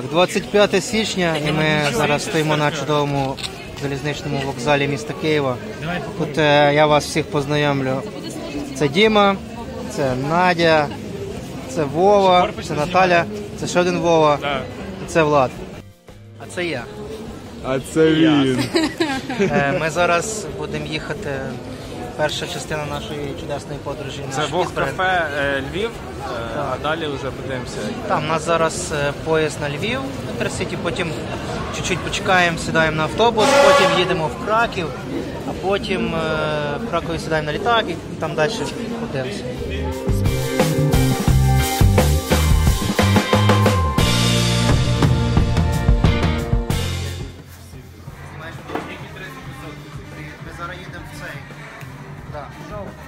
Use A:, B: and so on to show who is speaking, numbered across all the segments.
A: Так, 25 січня, і ми зараз стоїмо на чудовому залізничному вокзалі міста Києва. Тут е, я вас всіх познайомлю. Це Діма, це Надя, це Вова, це Наталя, це ще один Вова, і це Влад. А це я.
B: А це він.
A: Е, Ми зараз будемо їхати. Перша частина нашої чудесної подорожі.
C: Це
A: наш
C: Вог кафе е, Львів, е, а далі вже подивимося.
A: Там у нас зараз е, поїзд на Львів, Інтерсіті, потім чуть-чуть почекаємо, сідаємо на автобус, потім їдемо в Краків, а потім е, в Кракові сідаємо на літак і там далі подивимося.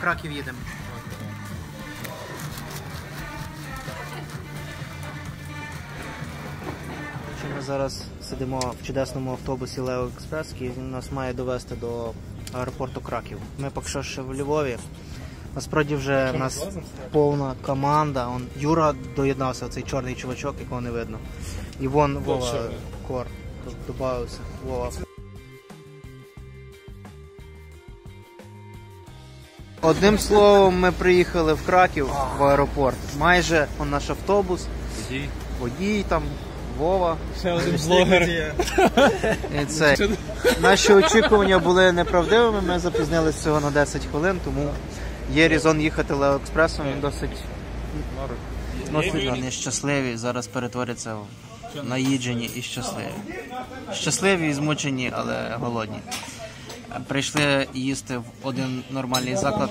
A: В Краків їдемо. Ми зараз сидимо в чудесному автобусі Лео Експрес, який нас має довести до аеропорту Краків. Ми поки що ще в Львові. Насправді вже в нас повна команда. Он, Юра доєднався, цей чорний чувачок, якого не видно. І вон Вова Кор тут додався. Вова. Одним словом, ми приїхали в Краків в аеропорт. Майже он наш автобус, водій там, Вова.
C: Ще один блогер.
A: І це. Наші очікування були неправдивими, ми запізнилися всього на 10 хвилин, тому є різон їхати Леоекспресом, він досить досить Вони щасливі, зараз перетворяться в наїджені і щасливі. Щасливі і змучені, але голодні. Прийшли їсти в один нормальний заклад.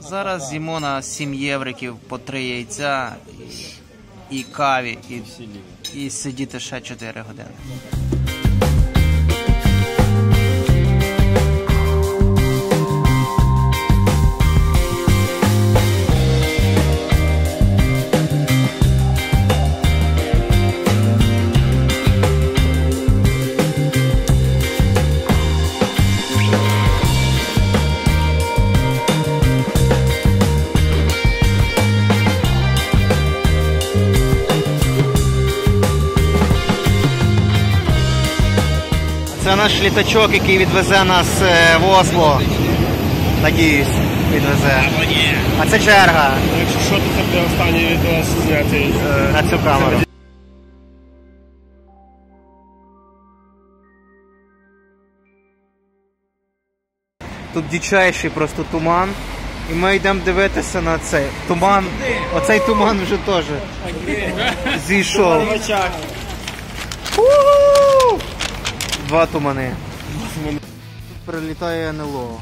A: Зараз з'їмо на 7 євриків по 3 яйця і, і каві, і, і сидіти ще 4 години. Наш літачок, який відвезе нас е, в Осло. Надіюсь, відвезе. А це черга
B: Якщо що, то це буде останній відео знятий.
A: е, на цю камеру. Тут дичайший просто туман. І ми йдемо дивитися на цей туман. Оцей туман вже теж зійшов. Два тумани. Тут прилітає НЛО.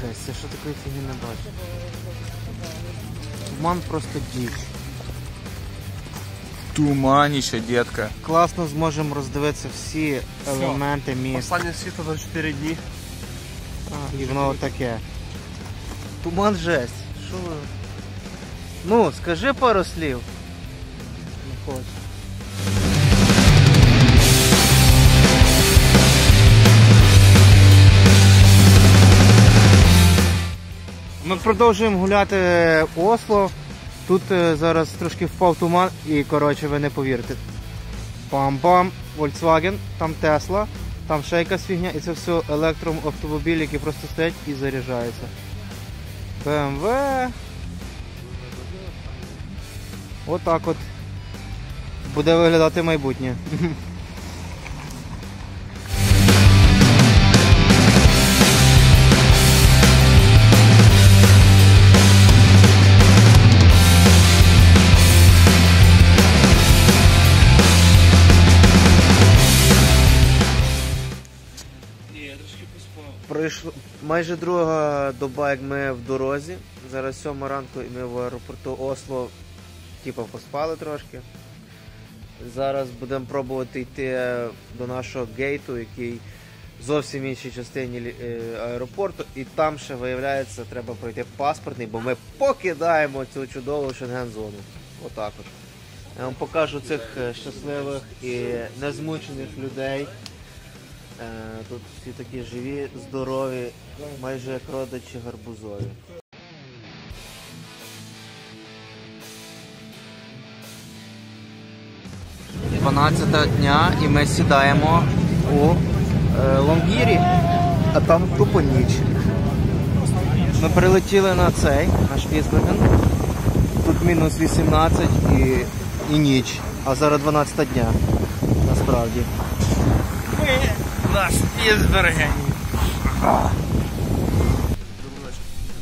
A: Жесть, я що такої фігні не бачу. Туман просто діч.
C: Туманіще, дітка.
A: Класно зможемо роздивитися всі елементи міста.
B: Останнє світло за 4 дні.
A: А, і воно таке. Туман жесть. Що ви? Ну, скажи пару слів. Не хочу. Ми продовжуємо гуляти Осло. Тут е, зараз трошки впав туман і, коротше, ви не повірите. Пам-пам, Volkswagen, там Tesla, там ще якась фігня, і це все електроавтомобілі, які просто стоять і заряджаються. BMW. Отак от. Буде виглядати майбутнє. майже друга доба, як ми в дорозі. Зараз сьома ранку і ми в аеропорту Осло, типу, поспали трошки. Зараз будемо пробувати йти до нашого гейту, який зовсім іншій частині е, аеропорту, і там ще виявляється, треба пройти паспортний, бо ми покидаємо цю чудову шенген-зону. Отак от. Я вам покажу цих е, щасливих і незмучених людей. Е, Тут всі такі живі, здорові, майже як родичі гарбузові. 12 дня і ми сідаємо у е, Лонгірі, а там тупо ніч. Ми прилетіли на цей, на Шпіцберген. Тут мінус 18 і, і ніч, а зараз 12 дня. Насправді.
C: На Шпіцбергені.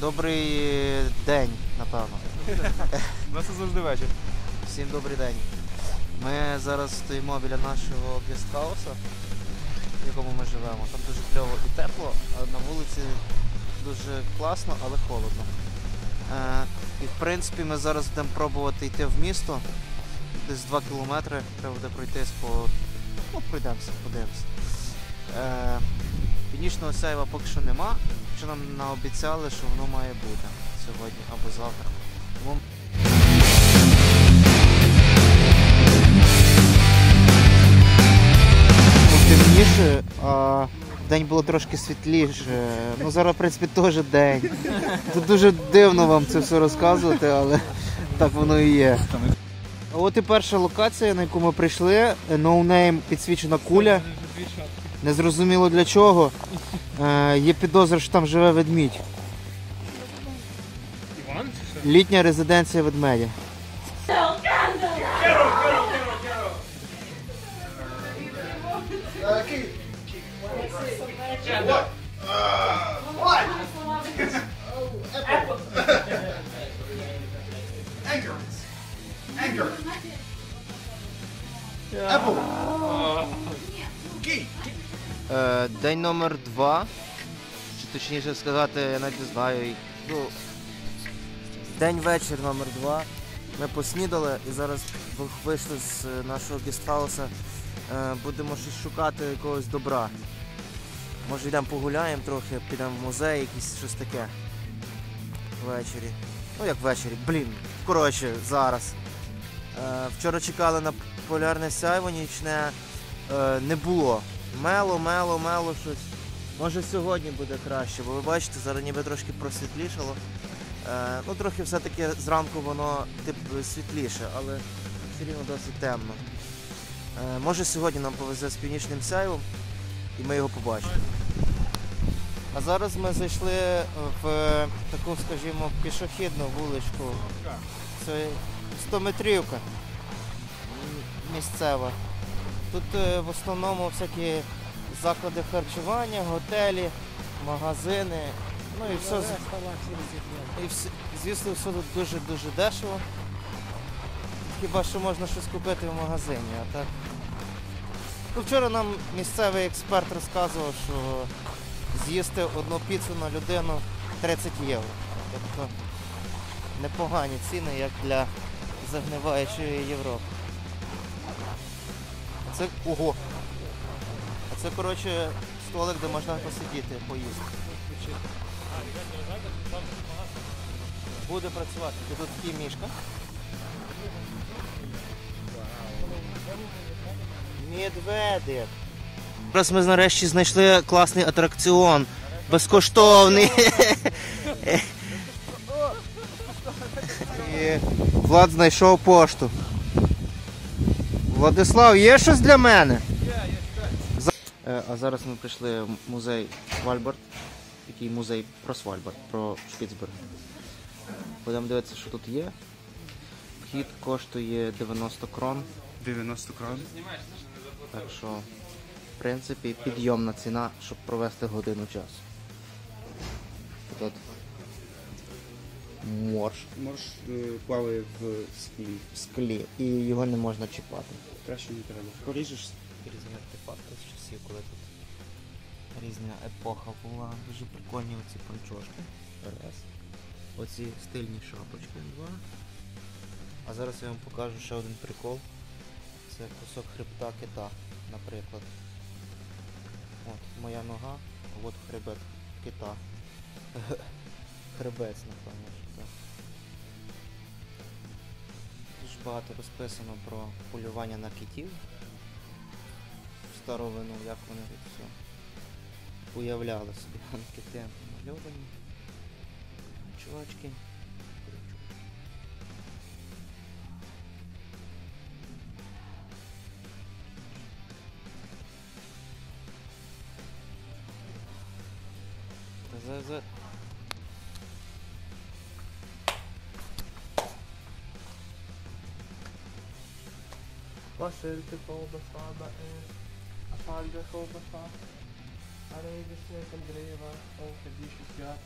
A: Добрий день, напевно.
B: У нас завжди вечір.
A: Всім добрий день. Ми зараз стоїмо біля нашого гестхауса, в якому ми живемо. Там дуже кльово і тепло, а на вулиці дуже класно, але холодно. Е, і в принципі ми зараз будемо пробувати йти в місто. Десь 2 кілометри треба буде пройтись по. Ну, пройдемося, подивимося. Е, північного сяйва поки що нема, що нам наобіцяли, що воно має бути сьогодні або завтра. Тому темніше, а день було трошки світліше. Ну зараз, в принципі, теж день. Тут дуже дивно вам це все розказувати, але так воно і є. От і перша локація, на яку ми прийшли. Ноунейм підсвічена куля. Незрозуміло для чого. Е, є підозра, що там живе ведмідь.
B: Іван чи що?
A: Літня резиденція ведмедя. Е, День номер два. Чи точніше сказати, я навіть не знаю. Ну, День вечір номер два. Ми поснідали і зараз вийшли з е, нашого гестхауса. Е, Будемо щось шукати якогось добра. Може йдемо погуляємо трохи, підемо в музей, якийсь щось таке. Ввечері. Ну як ввечері, блін. Коротше, зараз. Е, Вчора чекали на полярне сяйво нічне. Не було. Мело, мело, мело щось. Може сьогодні буде краще, бо ви бачите, зараз ніби трошки просвітлішало. Е, ну, трохи все-таки зранку воно тип світліше, але все рівно досить темно. Е, може сьогодні нам повезе з північним сяйвом і ми його побачимо. А зараз ми зайшли в е, таку, скажімо, пішохідну вуличку. Це 100 метрівка місцева. Тут е, в основному всякі заклади харчування, готелі, магазини. Ну і все. І все, звісно, все тут дуже-дуже дешево. Хіба що можна щось купити в магазині, а так. Ну, вчора нам місцевий експерт розказував, що з'їсти одну піцу на людину 30 євро. Тобто непогані ціни, як для загниваючої Європи. Це ого. А це, коротше, столик, де можна посидіти, поїсти. Буде працювати. Тут такий мішка. Медведик. Зараз ми нарешті знайшли класний атракціон. Безкоштовний. І Влад знайшов пошту. Владислав, є щось для мене? За- Е, А зараз ми прийшли в музей Свальбард. Такий музей про Свальбард, про Шпіцберг. Будемо дивитися, що тут є. Вхід коштує 90 крон.
B: 90 крон.
A: Так що, в принципі, підйомна ціна, щоб провести годину часу. Тут морж
B: Морж е, плаває в склі.
A: в склі і його не можна чіпати.
B: Краще не треба. Поріжеш.
A: Різні артефакти з часів, коли тут різна епоха була. Дуже прикольні оці панчошки. Раз. Оці стильні шапочки. Два. А зараз я вам покажу ще один прикол. Це кусок хребта кита, наприклад. От, моя нога, а от хребет кита. хребець, напевно, що так. Дуже багато розписано про полювання на китів. Старовину, як вони тут все уявляли собі, кити намальовані. Чувачки. за за
D: وصلت فوق الصابع أصعد فوق الصابع أنا جسمي قريبة أنت ديش الزياد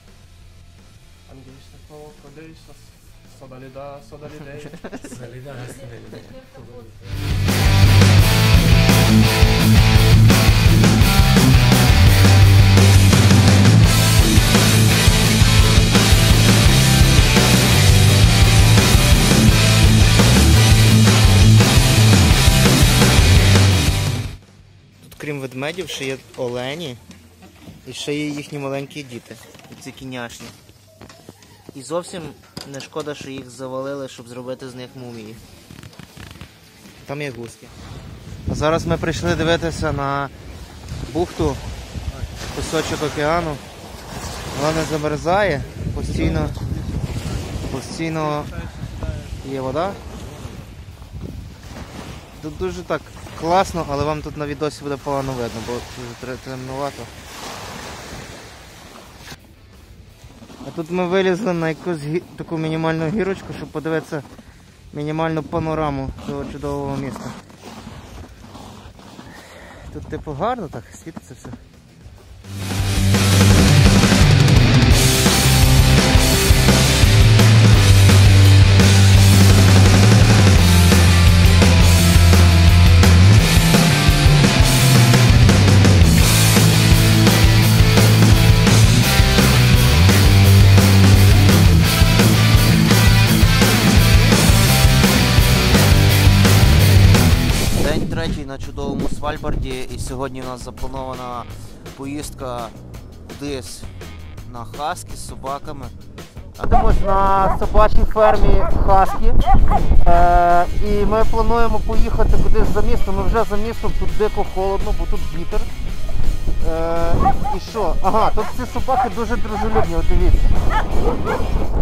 D: أنا جيش فوق وديش الصدى لدا
A: صدى لدا صدى لدا крім ведмедів ще є олені і ще є їхні маленькі діти. Ці кіняшні. І зовсім не шкода, що їх завалили, щоб зробити з них мумії. Там є гуски. Зараз ми прийшли дивитися на бухту, кусочок океану. Вона не замерзає, постійно, постійно є вода. Тут дуже так класно, але вам тут на відосі буде погано видно, бо темнувато. А тут ми вилізли на якусь таку мінімальну гірочку, щоб подивитися мінімальну панораму цього чудового міста. Тут типу гарно так, світиться все. Свальбарді і сьогодні у нас запланована поїздка кудись на Хаскі з собаками. Знаходимось на собачій фермі Хаскі. Е, і ми плануємо поїхати кудись за місто. Ми вже за містом, тут дико холодно, бо тут вітер. Е, і що? Ага, тут ці собаки дуже дружелюбні, от дивіться.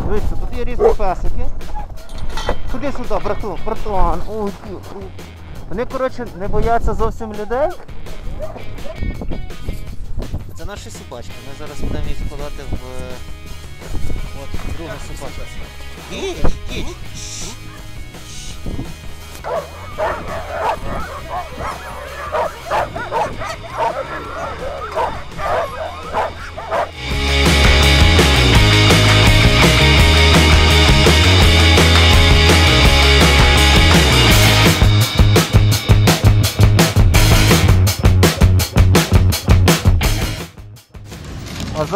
A: Дивіться, тут є різні песики. Ходи сюди, брату, братан. Ой. Вони, коротше, не бояться зовсім людей. Це наші собачки. Ми зараз будемо їх складати в. От, друга собачка. Їдь, їдь.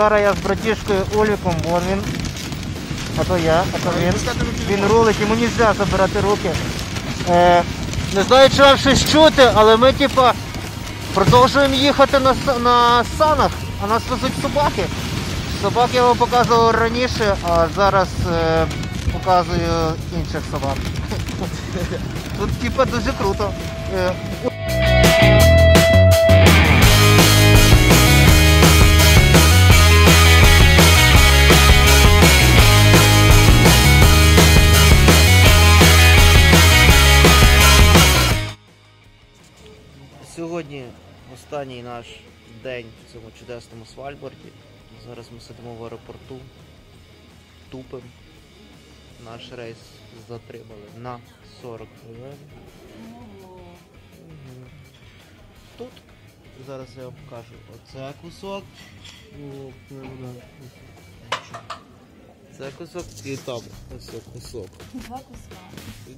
A: Зараз я з братішкою Ольвіком, вон він. А то я, а то він. Він рулить, йому не можна забирати руки. Е, не знаю, чи вам щось чути, але ми типа продовжуємо їхати на санах, а нас везуть собаки. Собак я вам показував раніше, а зараз е, показую інших собак. Тут типа дуже круто. Е, Сьогодні останній наш день в цьому чудесному Свальборді. Зараз ми сидимо в аеропорту, тупим. Наш рейс затримали на 40 хвилин. Тут зараз я вам покажу. Оце кусок. Це кусок і там ось кусок.
E: Два куска.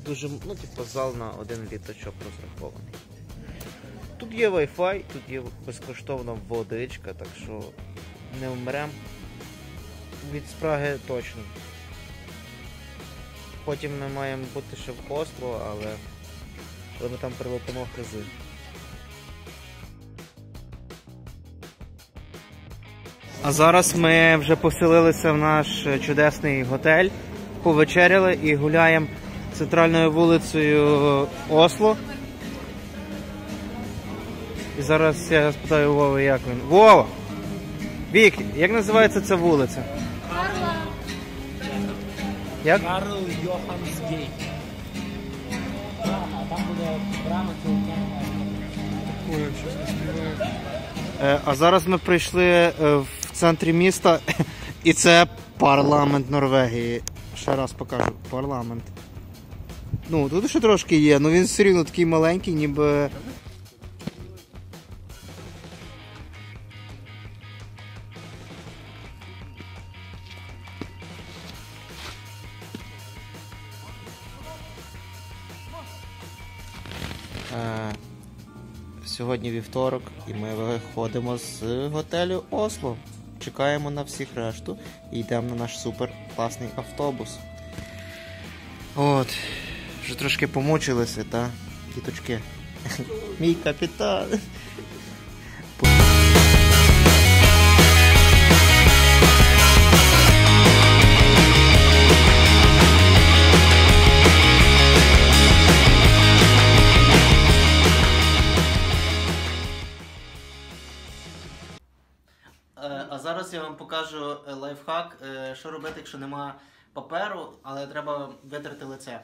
A: Дуже, ну, типу, зал на один літачок розрахований. Тут є Wi-Fi, тут є безкоштовна водичка, так що не вмрем. Від спраги точно. Потім ми маємо бути ще в Осло, але коли ми там прилетимо хизи. А зараз ми вже поселилися в наш чудесний готель, повечеряли і гуляємо центральною вулицею Осло. І зараз я спитаю у Вови, як він. Вова! Вік, як називається ця вулиця?
E: Карла.
A: Як?
C: Карл Йоханс Гейт. Брама, там буде брама цього
A: Е, А зараз ми прийшли е, в центрі міста. І це парламент Норвегії. Ще раз покажу. Парламент. Ну, тут ще трошки є, але він все рівно такий маленький, ніби. Сьогодні вівторок, і ми виходимо з готелю Осло. Чекаємо на всіх решту і йдемо на наш супер класний автобус. От, вже трошки помучилися, та, діточки. Мій капітан. Вам покажу е, лайфхак, е, що робити, якщо нема паперу, але треба витерти лице.